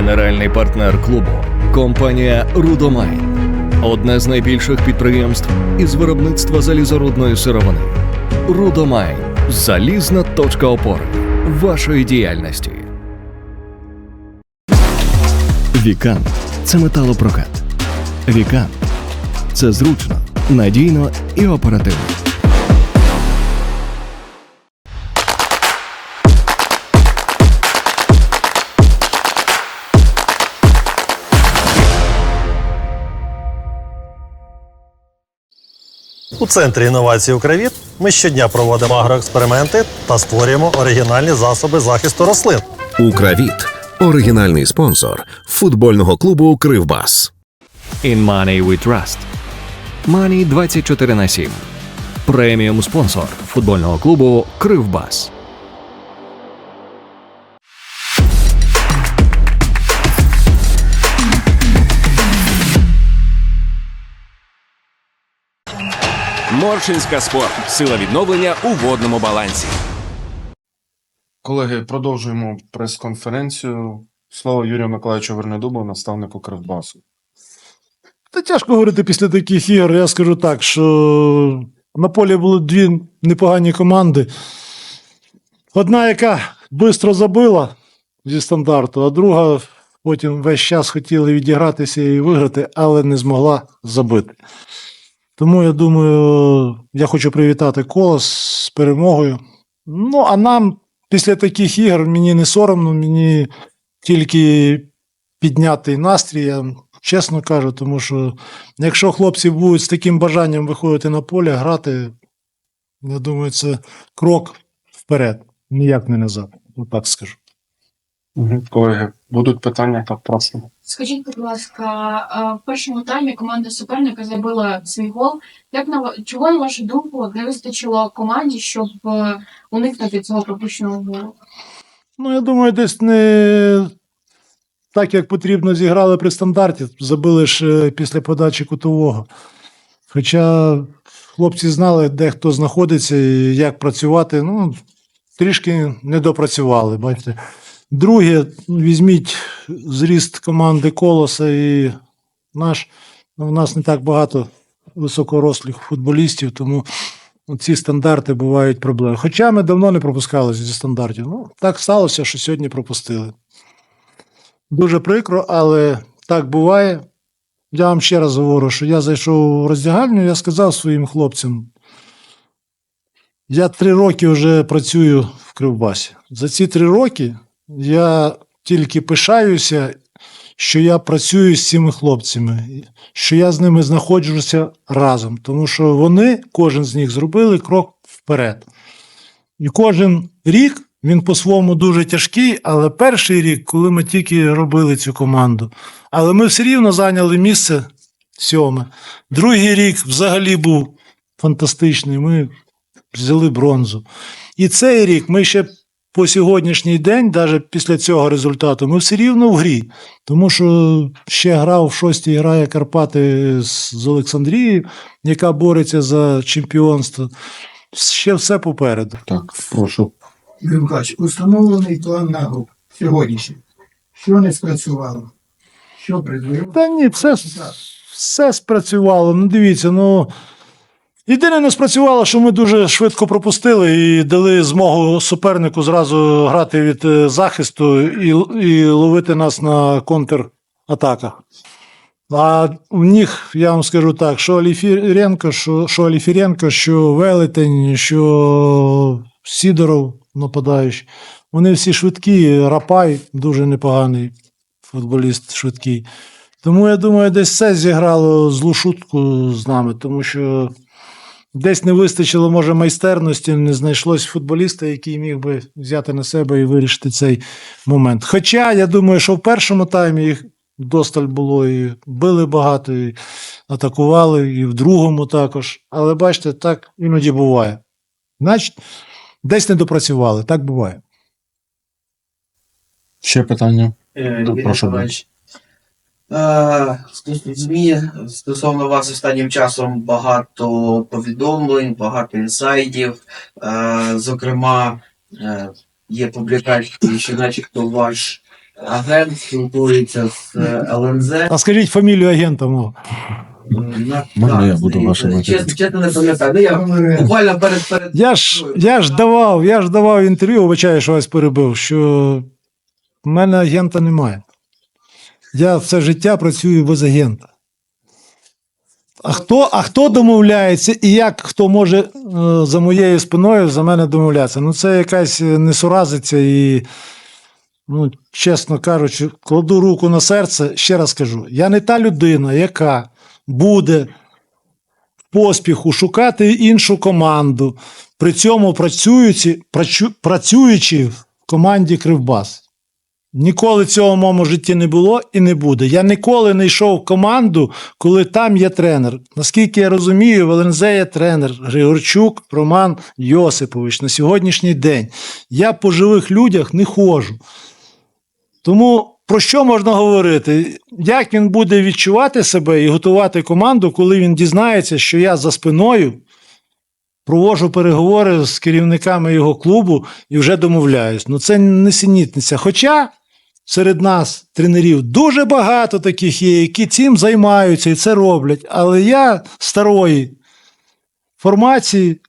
Генеральний партнер клубу компанія Рудомайн. Одне з найбільших підприємств із виробництва залізорудної сировини. Рудомайн залізна точка опори вашої діяльності. Вікан це металопрокат. Вікан це зручно, надійно і оперативно. У центрі інновацій Укравіт ми щодня проводимо агроексперименти та створюємо оригінальні засоби захисту рослин. Укравіт оригінальний спонсор футбольного клубу Кривбас. In Money We Trust. Money 24 на 7. Преміум спонсор футбольного клубу Кривбас. Моршинська спорт. Сила відновлення у водному балансі. Колеги, продовжуємо прес-конференцію. Слово Юрію Миколаївичу Вернедубу, наставнику Кривбасу. Та тяжко говорити після таких ігор. Я скажу так, що на полі були дві непогані команди. Одна, яка швидко забила зі стандарту, а друга потім весь час хотіла відігратися і виграти, але не змогла забити. Тому я думаю, я хочу привітати колос з перемогою. Ну, а нам після таких ігор мені не соромно, мені тільки піднятий настрій, я чесно кажу, тому що якщо хлопці будуть з таким бажанням виходити на поле, грати, я думаю, це крок вперед, ніяк не назад. Отак скажу. Колеги, будуть питання та просимо. Скажіть, будь ласка, в першому таймі команда суперника забила свій гол. Як на чого на вашу думку не вистачило команді, щоб е, уникнути цього пропущеного голу? Ну, я думаю, десь не так, як потрібно, зіграли при стандарті. Забили ж е, після подачі кутового. Хоча хлопці знали, де хто знаходиться і як працювати. Ну, трішки не допрацювали, бачите. Друге, ну, візьміть зріст команди Колоса і наш. Ну, у нас не так багато високорослих футболістів, тому ці стандарти бувають проблеми. Хоча ми давно не пропускали зі стандартів. Ну, так сталося, що сьогодні пропустили. Дуже прикро, але так буває. Я вам ще раз говорю, що я зайшов в роздягальню, я сказав своїм хлопцям. Я три роки вже працюю в Кривбасі. За ці три роки я тільки пишаюся, що я працюю з цими хлопцями, що я з ними знаходжуся разом, тому що вони, кожен з них, зробили крок вперед. І кожен рік він по-своєму дуже тяжкий, але перший рік, коли ми тільки робили цю команду, але ми все рівно зайняли місце сьоме. Другий рік взагалі був фантастичний. Ми взяли бронзу. І цей рік ми ще по сьогоднішній день, навіть після цього результату, ми все рівно в грі. Тому що ще грав в шостій грає Карпати з, Олександрією, яка бореться за чемпіонство. Ще все попереду. Так, прошу. Миколаївич, установлений план на гру сьогоднішній. Що не спрацювало? Що призвело? Та ні, все, все спрацювало. Ну, дивіться, ну. Єдине не спрацювало, що ми дуже швидко пропустили і дали змогу супернику зразу грати від е, захисту і, і ловити нас на контратаках. А у них, я вам скажу так, що Аліфіренко, що, що Аліфіренко, що Велетень, що Сідоров нападаючий. Вони всі швидкі, Рапай дуже непоганий футболіст швидкий. Тому я думаю, десь це зіграло злу шутку з нами, тому що десь не вистачило, може, майстерності, не знайшлось футболіста, який міг би взяти на себе і вирішити цей момент. Хоча я думаю, що в першому таймі їх досталь було і били багато, і атакували, і в другому також. Але бачите, так іноді буває. Значить, десь не допрацювали, так буває. Ще питання. Е, прошу, Миколаївич. Е, ЗМІ стосовно вас останнім часом багато повідомлень, багато інсайдів. Е, Зокрема, е, є публікації, що начебто ваш агент спілкується з ЛНЗ. А скажіть фамілію агента мого. На- Можна так, я буду вашим агентом? Чесно, чесно не пам'ятаю. Ну, я буквально перед перед Я ж, я ж давав, я ж давав інтерв'ю, вибачаю, що вас перебив, що в мене агента немає. Я все життя працюю без агента. А хто, а хто домовляється і як хто може е, за моєю спиною за мене домовлятися? Ну, це якась несуразиця і, ну, чесно кажучи, кладу руку на серце, ще раз кажу, я не та людина, яка буде в поспіху шукати іншу команду, при цьому працюючи, працю- працюючи в команді Кривбас. Ніколи цього в моєму житті не було і не буде. Я ніколи не йшов в команду, коли там є тренер. Наскільки я розумію, в є тренер Григорчук Роман Йосипович на сьогоднішній день. Я по живих людях не ходжу. Тому про що можна говорити? Як він буде відчувати себе і готувати команду, коли він дізнається, що я за спиною проводжу переговори з керівниками його клубу і вже домовляюсь. Ну це несенітниця. Хоча серед нас, тренерів, дуже багато таких є, які цим займаються і це роблять. Але я старої формації,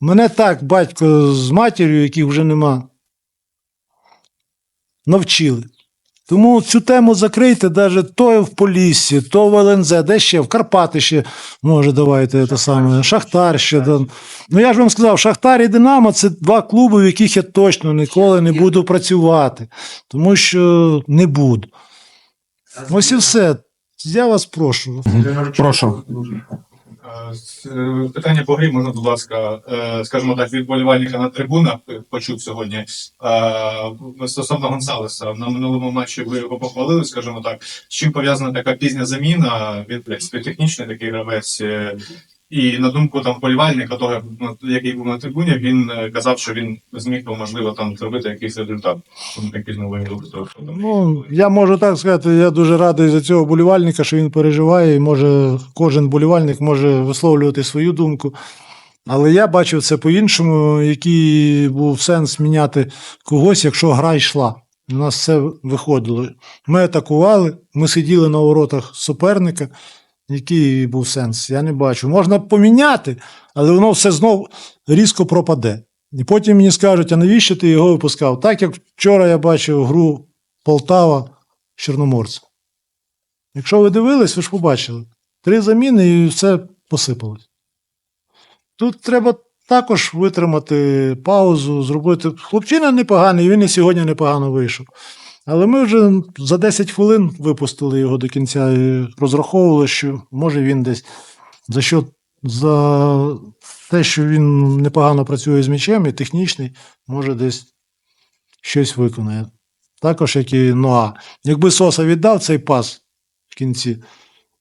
мене так батько з матір'ю, яких вже нема, навчили. Тому цю тему закрийте, навіть то в Поліссі, то в ЛНЗ, де ще, в Карпати ще, може, давайте те саме, Шахтар ще. Да. Ну я ж вам сказав, Шахтар і Динамо це два клуби, в яких я точно ніколи не буду працювати, тому що не буду. Ось і все. Я вас прошу. Прошу. Е, е, Питання по грі можна, будь ласка, е, скажімо так, від болівальника на трибунах почув сьогодні. Стосовно Гонсалеса, на минулому матчі ви його похвалили, скажімо так. З чим пов'язана така пізня заміна? Він, в принципі, технічний такий гравець. І на думку там полівальника, того, який був на трибуні, він е, казав, що він зміг би, можливо, там зробити якийсь результат. Ну, я можу так сказати, я дуже радий за цього болівальника, що він переживає, і може кожен болівальник може висловлювати свою думку. Але я бачив це по-іншому, який був сенс міняти когось, якщо гра йшла. У нас все виходило. Ми атакували, ми сиділи на воротах суперника. Який був сенс? Я не бачу. Можна поміняти, але воно все знов різко пропаде. І потім мені скажуть, а навіщо ти його випускав? Так як вчора я бачив гру Полтава з Чорноморцем. Якщо ви дивились, ви ж побачили. Три заміни і все посипалось. Тут треба також витримати паузу, зробити. Хлопчина непоганий, він і сьогодні непогано вийшов. Але ми вже за 10 хвилин випустили його до кінця і розраховували, що може він десь за що за те, що він непогано працює з м'ячем і технічний, може десь щось виконає. Також, як і Ноа. Якби Соса віддав цей пас в кінці,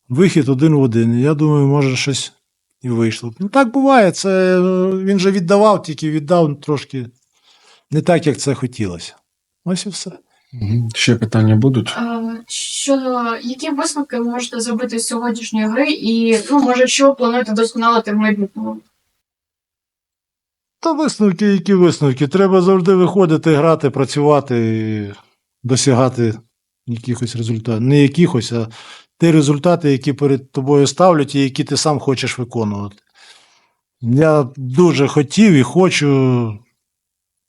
вихід один в один. Я думаю, може щось і вийшло. Ну так буває. Це він же віддавав, тільки віддав трошки не так, як це хотілося. Ось і все. Ще питання будуть? Щодо які висновки ви можете зробити з сьогоднішньої гри, і ну може, що плануєте досконалити в майбутньому? Та висновки, які висновки. Треба завжди виходити, грати, працювати і досягати якихось результатів. Не якихось, а ті результати, які перед тобою ставлять і які ти сам хочеш виконувати. Я дуже хотів і хочу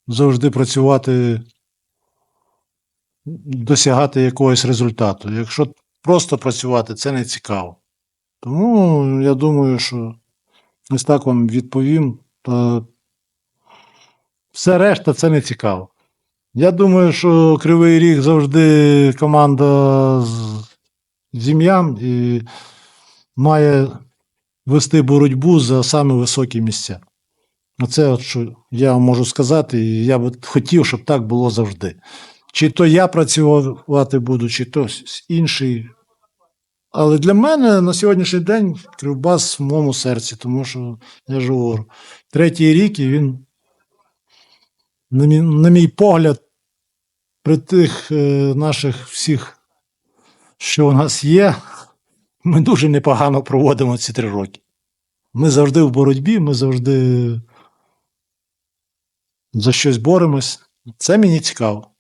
завжди працювати, досягати якогось результату. Якщо просто працювати, це не цікаво. Тому я думаю, що ось так вам відповім. Та все решта це не цікаво. Я думаю, що Кривий Ріг завжди команда з з ім'ям і має вести боротьбу за саме високі місця. Оце от що я можу сказати, і я б хотів, щоб так було завжди. Чи то я працювати буду, чи то інший. Але для мене на сьогоднішній день Кривбас в моєму серці, тому що я ж говорю, третій рік і він на мій, на мій погляд, при тих е, наших всіх, що у нас є, ми дуже непогано проводимо ці три роки. Ми завжди в боротьбі, ми завжди за щось боремось. Це мені цікаво.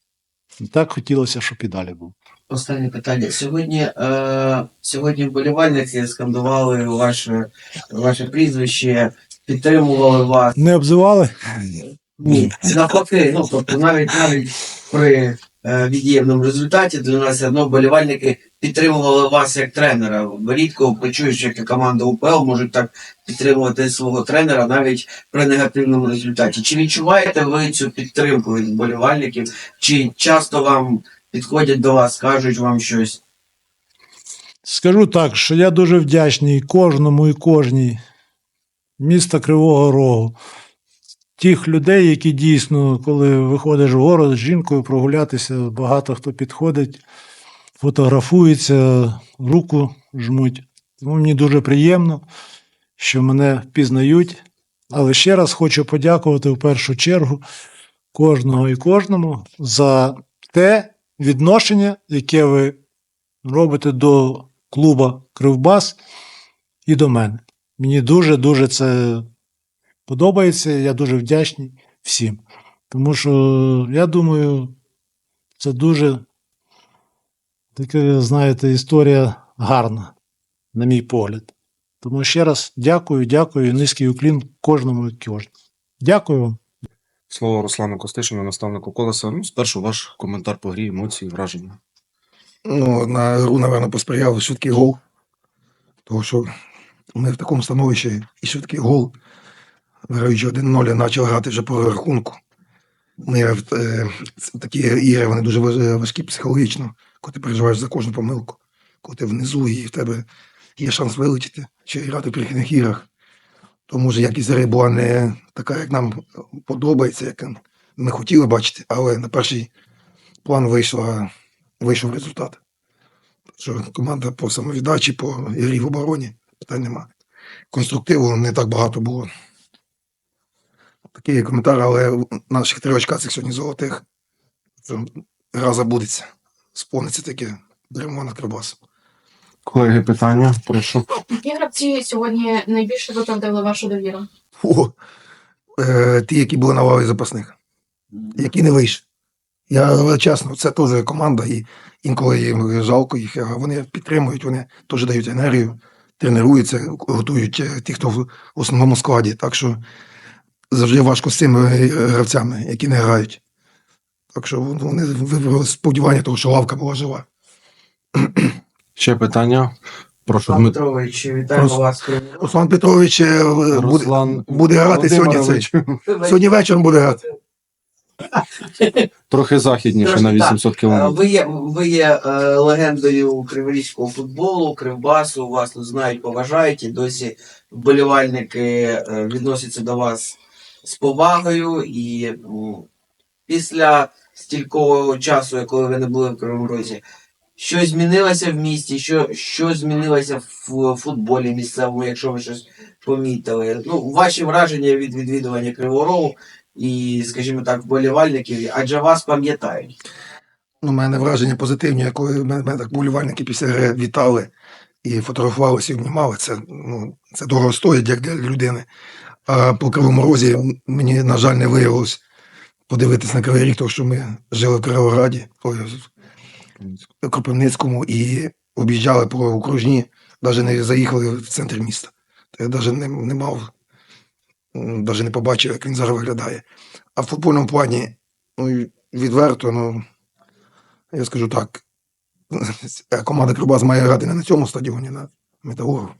Так хотілося, щоб і далі був. Останнє питання. Сьогодні, е, сьогодні вболівальники скандували ваше, ваше прізвище, підтримували вас. Не обзивали? Ні, навпаки, ну тобто навіть навіть при від'ємному результаті для нас одно вболівальники підтримували вас як тренера. Рідко почуєш, як команда УПЛ можуть так підтримувати свого тренера навіть при негативному результаті. Чи відчуваєте ви цю підтримку від вболівальників? Чи часто вам підходять до вас, кажуть вам щось? Скажу так, що я дуже вдячний кожному і кожній міста Кривого Рогу. Тих людей, які дійсно, коли виходиш в город з жінкою прогулятися, багато хто підходить, фотографується, руку жмуть. Тому мені дуже приємно, що мене впізнають. Але ще раз хочу подякувати в першу чергу кожного і кожному за те відношення, яке ви робите до клуба Кривбас і до мене. Мені дуже-дуже це подобається. Я дуже вдячний всім. Тому що я думаю, це дуже така, знаєте, історія гарна, на мій погляд. Тому ще раз дякую, дякую, низький уклін кожному і кожному. Дякую вам. Слово Руслану Костишину, наставнику колеса. Ну, спершу ваш коментар по грі, емоції, враження. Ну, на гру, напевно, посприяв швидкий гол. Тому що ми в такому становищі і швидкий гол, граючи 1-0, почали грати вже по рахунку. Ми, е, такі ігри вони дуже важкі психологічно, коли ти переживаєш за кожну помилку, коли ти внизу і в тебе є шанс вилетіти чи грати в перехідних іграх. Тому що якість гри була не така, як нам подобається, як ми хотіли бачити, але на перший план вийшла, вийшов результат. Що команда по самовіддачі, по грі в обороні, питань нема. Конструктиву не так багато було. Такий коментар, але наших три очка цих сьогодні золотих. Це гра забудеться. Сповниться таке. Беремо на Кривбас. Колеги, питання, прошу. Які гравці сьогодні найбільше виправдали вашу довіру? О, е, ті, які були на лаві запасних, які не вийшли. Я але чесно, це теж команда, і інколи їм жалко їх, а вони підтримують, вони теж дають енергію, тренуються, готують е, ті, хто в основному складі. Так що завжди важко з цими е, гравцями, які не грають. Так що вони вибрали сподівання, того, що лавка була жива. Ще питання. Прошу, Руслан Дмитро. Петрович, вітаємо Руслан- вас. Руслан Петрович е, буде, Руслан буде грати сьогодні. Цей. Сьогодні вечором буде грати. Трохи західніше на Трошки так. 800 Е, кілометрів. Ви є, ви є е, легендою криворізького футболу, кривбасу, вас тут знають, поважають, і досі вболівальники е, відносяться до вас з повагою. І після стілького часу, коли ви не були в Кривому Розі, що змінилося в місті, що, що змінилося в футболі місцевому, якщо ви щось помітили? Ну, ваші враження від відвідування Кривого Рогу і, скажімо так, вболівальників, адже вас пам'ятають. Ну, у мене враження позитивні, коли мене, так болівальники після гри вітали і фотографувалися, і обнімали. Це, ну, це дорого стоїть як для людини. А по Кривому Розі мені, на жаль, не виявилось подивитись на Кривий Ріг, тому що ми жили в Кривограді, в Кропивницькому і об'їжджали по окружні, навіть не заїхали в центр міста. То я навіть не, не мав, навіть не побачив, як він зараз виглядає. А в футбольному плані, ну, відверто, ну. Я скажу так. Команда Кривбас має грати не на цьому стадіоні, на Металургу.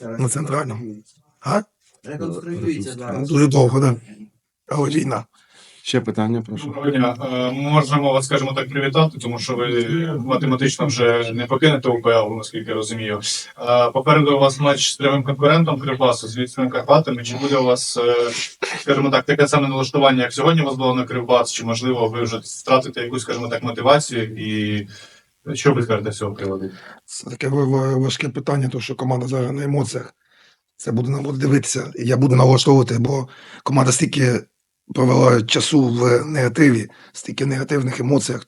На центральному. А? Реконструюється зараз. Дуже довго, так. Да. Але війна. Ще питання, прошу. Доброго дня. Е, Можемо вас, скажімо так, привітати, тому що ви математично вже не покинете УПЛ, наскільки я розумію. Е, Попереду у вас матч з прямим конкурентом Кривбасу з Львівськими Карпатами. Чи буде у вас, е, скажімо так, таке саме налаштування, як сьогодні у вас було на Кривбас? Чи можливо ви вже втратите якусь, скажімо так, мотивацію? І що ви скажете з цього приводу? Це таке ва- ва- важке питання, тому що команда зараз на емоціях. Це буде нам буде дивитися. Я буду налаштовувати, бо команда стільки провела часу в негативі, стільки негативних емоціях.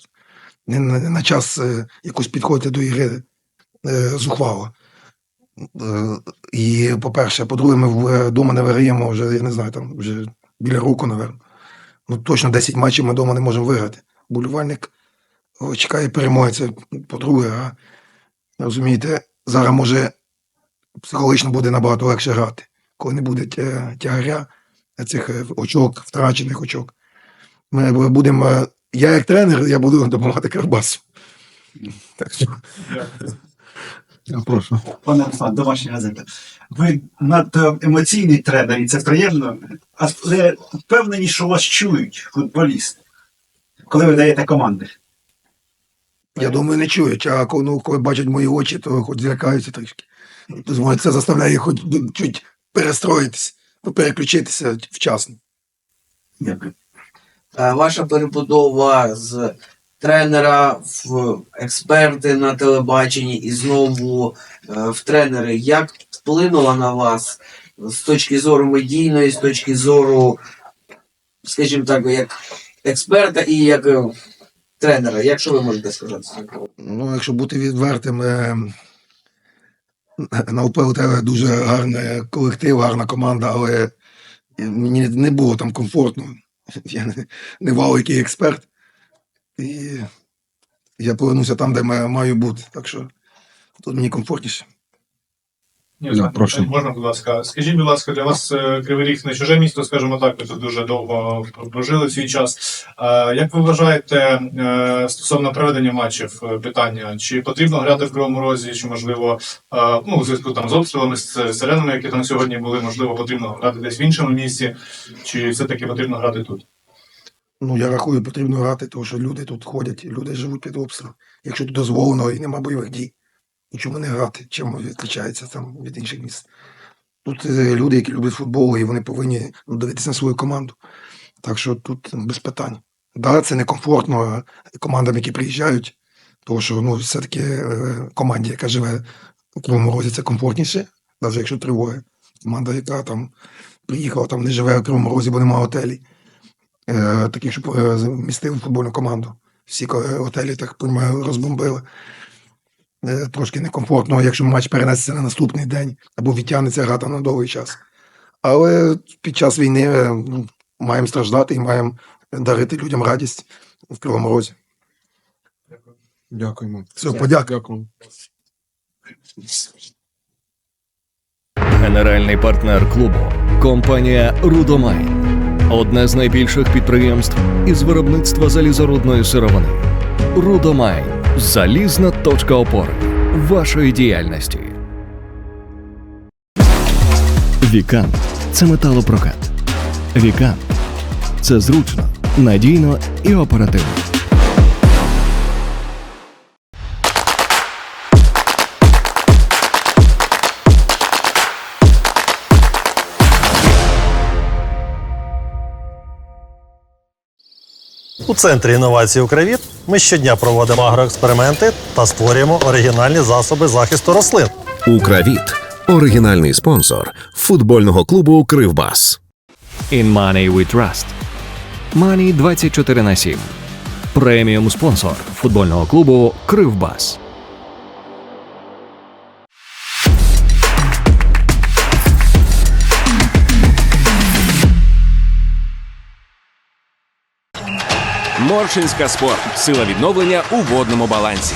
Не на, не на час е, якось підходити до ігри е, зухвало. Е, і, по-перше, по-друге, ми вдома не виграємо вже, я не знаю, там вже біля року, напевно. Ну, точно 10 матчів ми вдома не можемо виграти. Болівальник чекає перемоги. Це по-друге, а розумієте, зараз може психологічно буде набагато легше грати, коли не буде тягаря цих е, очок, втрачених очок. Ми будемо. е, Я як тренер, я буду допомагати Кривбасу. Так що я прошу. Пане Руслан, домашня газета. Ви надто емоційний тренер, і це приємно. Але впевнені, що вас чують футболісти, коли ви даєте команди. Я думаю, не чують, а коли, ну, коли бачать мої очі, то хоч злякаються трішки. Думаю, це заставляє їх хоч чуть перестроїтися, переключитися вчасно. Дякую. Е, Ваша перебудова з тренера в експерти на телебаченні і знову е, в тренери, як вплинула на вас з точки зору медійної, з точки зору, скажімо так, як експерта і як е, тренера? Як що ви можете сказати? Ну, якщо бути відвертим, на УПЛ у тебе дуже гарний колектив, гарна команда, але мені не було там комфортно. Я не, не вау, експерт. І я повернуся там, де маю бути. Так що тут мені комфортніше. Ні, Руслан, прошу. Можна, будь ласка. Скажіть, будь ласка, для вас е, Кривий Ріг не чуже місто, скажімо так, ви тут дуже довго прожили в свій час. Е, Як ви вважаєте е, стосовно проведення матчів питання? Чи потрібно грати в Кривому Розі, чи можливо, ну, у зв'язку там з обстрілами, з сиренами, які там сьогодні були, можливо, потрібно грати десь в іншому місці, чи все-таки потрібно грати тут? Ну, я рахую, потрібно грати, тому що люди тут ходять, люди живуть під обстрілом. Якщо тут дозволено і нема бойових дій, нічому не грати, чим відрізняється там від інших міст. Тут е, люди, які люблять футбол, і вони повинні ну, дивитися на свою команду. Так що тут без питань. Да, це некомфортно е, командам, які приїжджають, тому що ну, все-таки е, команді, яка живе у Кривому Розі, це комфортніше, навіть якщо тривоги. Команда, яка там приїхала, там не живе у Кривому Розі, бо немає готелі таких, щоб змістили футбольну команду. Всі готелі, так розбомбили. Е, трошки некомфортно, якщо матч перенесеться на наступний день або відтягнеться гра там на довгий час. Але під час війни е, ну, маємо страждати і маємо дарити людям радість в Кривому Розі. Дякуємо. Все. Дякую. Генеральний партнер клубу компанія Рудомайн. Одне з найбільших підприємств із виробництва залізорудної сировини. Рудомайн залізна точка опори вашої діяльності. Вікан це металопрокат. Вікан це зручно, надійно і оперативно. У центрі інновацій Укравіт ми щодня проводимо агроексперименти та створюємо оригінальні засоби захисту рослин. Укравіт оригінальний спонсор футбольного клубу Кривбас. In Money We Trust. Money 24 на 7. Преміум спонсор футбольного клубу Кривбас. Моршинська спорт. Сила відновлення у водному балансі.